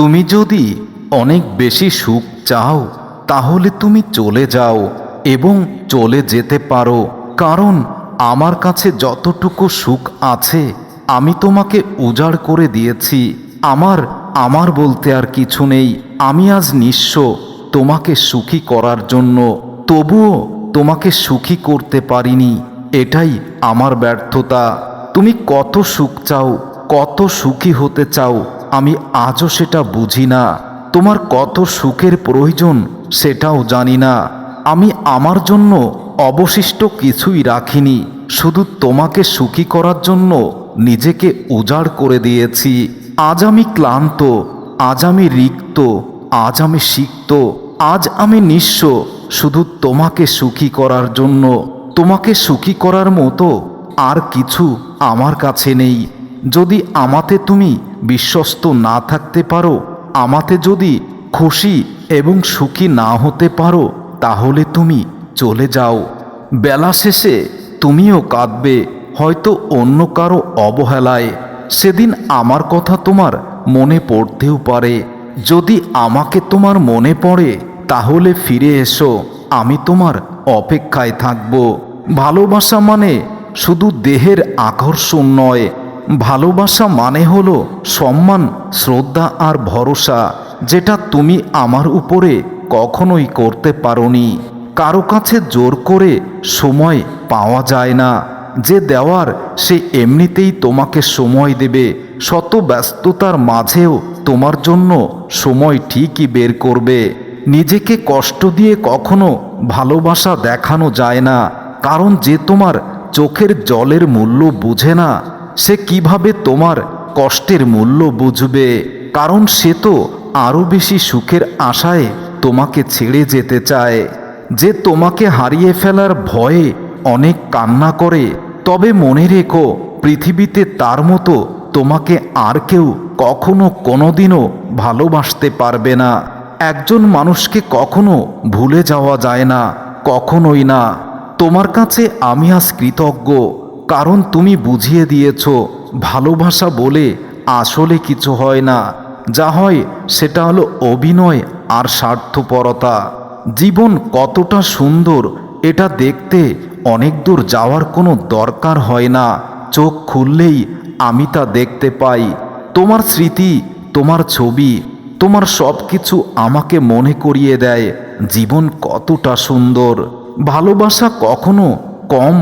তুমি যদি অনেক বেশি সুখ চাও, তাহলে তুমি চলে যাও এবং চলে যেতে পারো। কারণ আমার কাছে যতটুকু সুখ আছে, আমি তোমাকে উজাড় করে দিয়েছি। আমার আমার বলতে আর কিছু নেই। আমি আজ নিঃস্ব তোমাকে সুখী করার জন্য। তবুও তোমাকে সুখী করতে পারিনি। এটাই আমার ব্যর্থতা। তুমি কত সুখ চাও, কত সুখী হতে চাও আমি আজও সেটা বুঝি না। তোমার কত সুখের প্রয়োজন সেটাও জানি না। আমি আমার জন্য অবশিষ্ট কিছুই রাখিনি, শুধু তোমাকে সুখী করার জন্য নিজেকে উজাড় করে দিয়েছি। আজ আমি ক্লান্ত, আজ আমি রিক্ত, আজ আমি সিক্ত, আজ আমি নিঃস্ব, শুধু তোমাকে সুখী করার জন্য। তোমাকে সুখী করার মতো আর কিছু আমার কাছে নেই। যদি আমাতে তুমি বিশ্বস্ত না থাকতে পারো, আমাতে যদি খুশি এবং সুখী না হতে পারো, তাহলে তুমি চলে যাও। বেলা শেষে তুমিও কাঁদবে, হয়তো অন্য কারও অবহেলায়। সেদিন আমার কথা তোমার মনে পড়তেও পারে। যদি আমাকে তোমার মনে পড়ে, তাহলে ফিরে এসো, আমি তোমার অপেক্ষায় থাকব। ভালোবাসা মানে শুধু দেহের আকর্ষণ নয় ভালোবাসা মানে হলো সম্মান, শ্রদ্ধা আর ভরসা, যেটা তুমি আমার উপরে কখনোই করতে পারোনি। কারও কাছে জোর করে সময় পাওয়া যায় না। যে দেওয়ার, সে এমনিতেই তোমাকে সময় দেবে। শত ব্যস্ততার মাঝেও তোমার জন্য সময় ঠিকই বের করবে। নিজেকে কষ্ট দিয়ে কখনো ভালোবাসা দেখানো যায় না। কারণ যে তোমার চোখের জলের মূল্য বুঝে না সে কীভাবে তোমার কষ্টের মূল্য বুঝবে? কারণ সে তো আরও বেশি সুখের আশায় তোমাকে ছেড়ে যেতে চায়। যে তোমাকে হারিয়ে ফেলার ভয়ে অনেক কান্না করে। তবে মনে রেখো, পৃথিবীতে তার মতো তোমাকে আর কেউ কখনো কোনোদিনও ভালোবাসতে পারবে না। একজন মানুষকে কখনো ভুলে যাওয়া যায় না, কখনোই না। তোমার কাছে আমি আজ কৃতজ্ঞ। কারণ তুমি বুঝিয়ে দিয়েছ ভালোবাসা বলে আসলে কিছু হয় না। যা হয় সেটা হলো অভিনয় আর স্বার্থপরতা। জীবন কতটা সুন্দর, এটা দেখতে অনেক দূর যাওয়ার কোনো দরকার হয় না। চোখ খুললেই আমি তা দেখতে পাই। তোমার স্মৃতি, তোমার ছবি, তোমার সব কিছু আমাকে মনে করিয়ে দেয়। জীবন কতটা সুন্দর। ভালোবাসা কখনো কম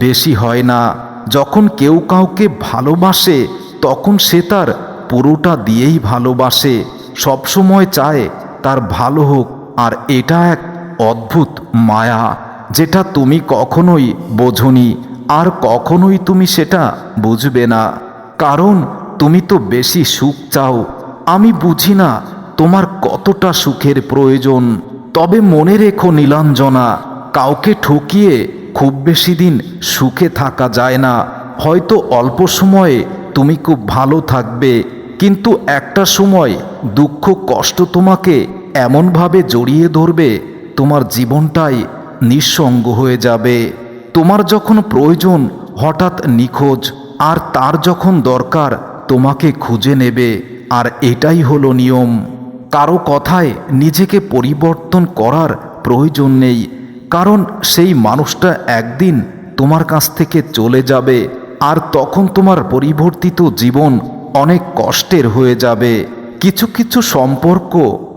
বেশি হয় না। যখন কেউ কাউকে ভালোবাসে, তখন সে তার পুরোটা দিয়েই ভালোবাসে। সবসময় চায় তার ভালো হোক, আর এটা এক অদ্ভুত মায়া, যেটা তুমি কখনোই বোঝনি, আর কখনোই তুমি সেটা বুঝবে না। কারণ তুমি তো বেশি সুখ চাও। আমি বুঝি না তোমার কতটা সুখের প্রয়োজন। তবে মনে রেখো নীলাঞ্জনা, কাউকে ঠকিয়ে খুব বেশি দিন সুখে থাকা যায় না। হয়তো অল্প সময়ে তুমি খুব ভালো থাকবে, কিন্তু একটা সময় দুঃখ কষ্ট তোমাকে এমনভাবে জড়িয়ে ধরবে, তোমার জীবনটাই নিঃসঙ্গ হয়ে যাবে। তোমার যখন প্রয়োজন হঠাৎ নিখোঁজ, আর তার যখন দরকার তোমাকে খুঁজে নেবে, আর এটাই হলো নিয়ম। কারও কথায় নিজেকে পরিবর্তন করার প্রয়োজন নেই। কারণ সেই মানুষটা একদিন তোমার কাছ থেকে চলে যাবে আর তখন তোমার পরিবর্তিত জীবন অনেক কষ্টের হয়ে যাবে। কিছু কিছু সম্পর্ক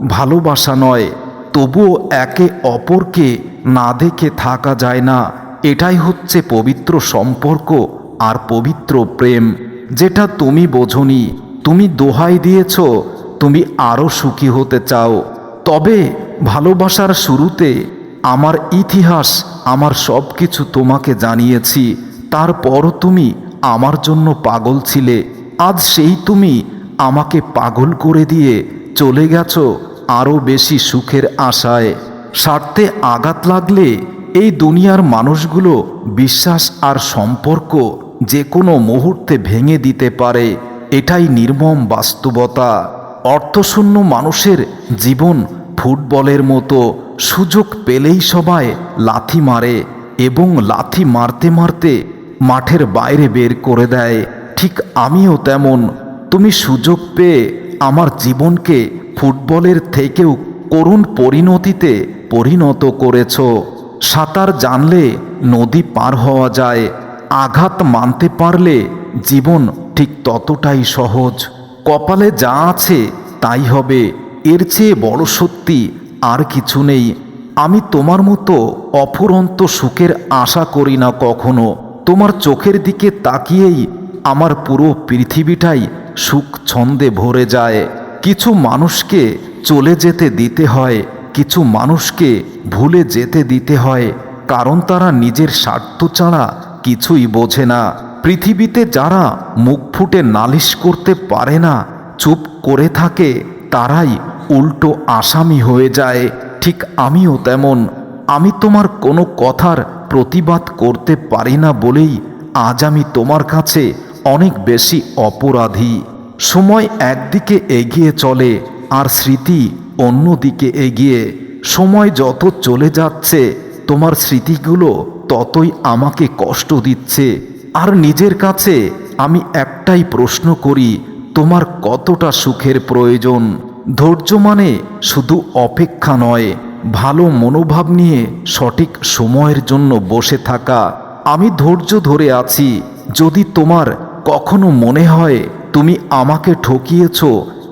ভালোবাসা নয়, তবুও একে অপরকে না দেখে থাকা যায় না। এটাই হচ্ছে পবিত্র সম্পর্ক আর পবিত্র প্রেম। যেটা তুমি বোঝনি, তুমি দোহাই দিয়েছ, তুমি আরও সুখী হতে চাও। তবে ভালোবাসার শুরুতে আমার ইতিহাস, আমার সব কিছু তোমাকে জানিয়েছি। তারপরও তুমি আমার জন্য পাগল ছিলে। আজ সেই তুমি আমাকে পাগল করে দিয়ে চলে গেছো আরও বেশি সুখের আশায়। স্বার্থে আঘাত লাগলে এই দুনিয়ার মানুষগুলো বিশ্বাস আর সম্পর্ক যে কোনো মুহূর্তে ভেঙে দিতে পারে। এটাই নির্মম বাস্তবতা। অর্থশূন্য মানুষের জীবন ফুটবলের মতো। সুযোগ পেলেই সবাই লাথি মারে এবং লাথি মারতে মারতে মাঠের বাইরে বের করে দেয়। ঠিক আমিও তেমন। তুমি সুযোগ পেয়ে আমার জীবনকে ফুটবলের থেকেও করুণ পরিণতিতে পরিণত করেছ। সাঁতার জানলে নদী পার হওয়া যায়, আঘাত মানতে পারলে জীবন ঠিক ততটাই সহজ। কপালে যা আছে তাই হবে, এর চেয়ে বড় সত্যি আর কিছু নেই। আমি তোমার মতো অফুরন্ত সুখের আশা করি না কখনো। তোমার চোখের দিকে তাকিয়েই আমার পুরো পৃথিবীটাই সুখ ছন্দে ভরে যায়। কিছু মানুষকে চলে যেতে দিতে হয়, কিছু মানুষকে ভুলে যেতে দিতে হয়, কারণ তারা নিজের স্বার্থ ছাড়া কিছুই বোঝে না। পৃথিবীতে যারা মুখ ফুটে নালিশ করতে পারে না, চুপ করে থাকে, তারাই উল্টো আসামি হয়ে যায়। ঠিক আমিও তেমন। আমি তোমার কোনো কথার প্রতিবাদ করতে পারি না বলেই আজ আমি তোমার কাছে অনেক বেশি অপরাধী। সময় একদিকে এগিয়ে চলে আর স্মৃতি অন্যদিকে এগিয়ে। সময় যত চলে যাচ্ছে, তোমার স্মৃতিগুলো ততই আমাকে কষ্ট দিচ্ছে। আর নিজের কাছে আমি একটাই প্রশ্ন করি, তোমার কতটা সুখের প্রয়োজন? ধৈর্য মানে শুধু অপেক্ষা নয়, ভালো মনোভাব নিয়ে সঠিক সময়ের জন্য বসে থাকা। আমি ধৈর্য ধরে আছি, যদি তোমার কখনো মনে হয় তুমি আমাকে ঠকিয়েছ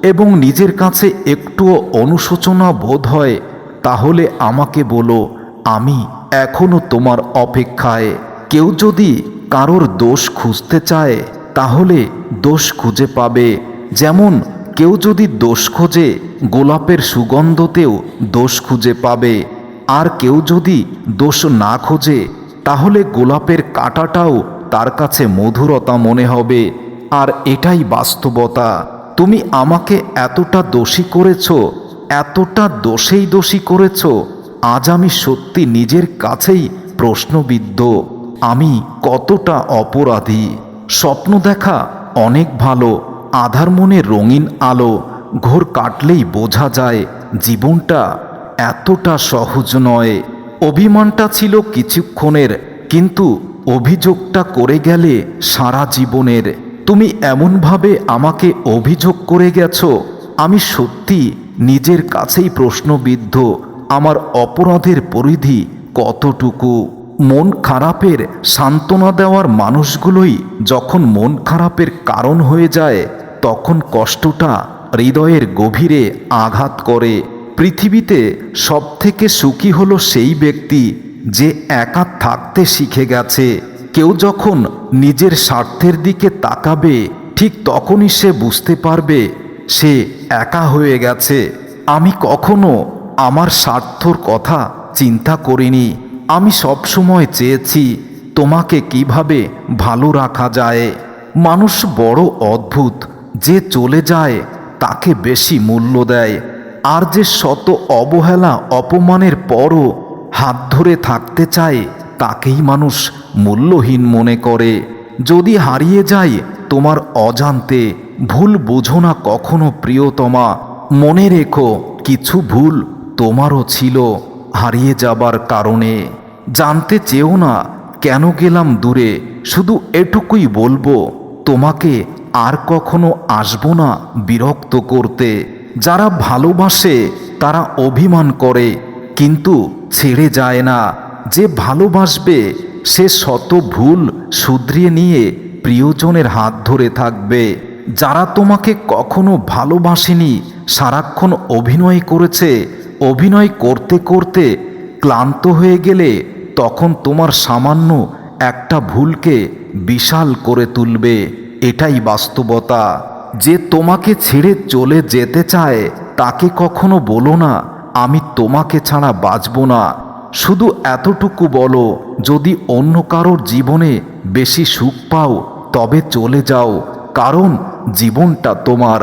এবং নিজের কাছে একটুও অনুশোচনা বোধ হয়, তাহলে আমাকে বলো, আমি এখনও তোমার অপেক্ষায়। কেউ যদি কারোর দোষ খুঁজতে চায়, তাহলে দোষ খুঁজে পাবে, যেমন কেউ যদি দোষ খোঁজে, গোলাপের সুগন্ধতেও দোষ খুঁজে পাবে। আর কেউ যদি দোষ না খোঁজে, তাহলে গোলাপের কাঁটাটাও তার কাছে মধুরতা মনে হবে। আর এটাই বাস্তবতা। তুমি আমাকে এতটা দোষী করেছ, এতটা দোষেই দোষী করেছ, আজ আমি সত্যি নিজের কাছেই প্রশ্নবিদ্ধ। আমি কতটা অপরাধী? স্বপ্ন দেখা অনেক ভালো আধার মনে রঙিন আলো ঘোর কাটলেই বোঝা যায় জীবনটা এতটা সহজ নয়। অভিমানটা ছিল কিছুক্ষণের, কিন্তু অভিযোগটা করে গেলে সারা জীবনের। তুমি এমনভাবে আমাকে অভিযোগ করে গেছো, আমি সত্যি নিজের কাছেই প্রশ্নবিদ্ধ, আমার অপরাধের পরিধি কতটুকু? মন খারাপের সান্ত্বনা দেওয়ার মানুষগুলোই যখন মন খারাপের কারণ হয়ে যায় তখন কষ্টটা হৃদয়ের গভীরে আঘাত করে। পৃথিবীতে সবথেকে সুখী হলো সেই ব্যক্তি যে একা থাকতে শিখে গেছে। কেউ যখন নিজের স্বার্থের দিকে তাকাবে, ঠিক তখনই সে বুঝতে পারবে সে একা হয়ে গেছে। আমি কখনো আমার স্বার্থর কথা চিন্তা করিনি। আমি সবসময় চেয়েছি তোমাকে কীভাবে ভালো রাখা যায়। মানুষ বড় অদ্ভুত। যে চলে যায়, তাকে বেশি মূল্য দেয়। আর যে শত অবহেলা, অপমানের পরও হাত ধরে থাকতে চায়, তাকেই মানুষ মূল্যহীন মনে করে। যদি হারিয়ে যায়, তোমার অজান্তে ভুল বোঝো না কখনো প্রিয়তমা। মনে রেখো, কিছু ভুল তোমারও ছিল হারিয়ে যাবার কারণে। জানতে চেও না, কেন গেলাম দূরে? শুধু এটুকুই বলব, তোমাকে আর কখনো আসব না বিরক্ত করতে। যারা ভালোবাসে, তারা অভিমান করে, কিন্তু ছেড়ে যায় না। যে ভালোবাসবে, সে শত ভুল শুধরিয়ে নিয়ে প্রিয়জনের হাত ধরে থাকবে। যারা তোমাকে কখনো ভালোবাসেনি, সারাক্ষণ অভিনয় করেছে, অভিনয় করতে করতে ক্লান্ত হয়ে গেলে তখন তোমার সামান্য একটা ভুলকে বিশাল করে তুলবে। এটাই বাস্তবতা। যে তোমাকে ছেড়ে চলে যেতে চায়, তাকে কখনো বলো না, আমি তোমাকে ছাড়া বাঁচব না। শুধু এতটুকু বলো, যদি অন্য কারোর জীবনে বেশি সুখ পাও, তবে চলে যাও, কারণ জীবনটা তোমার।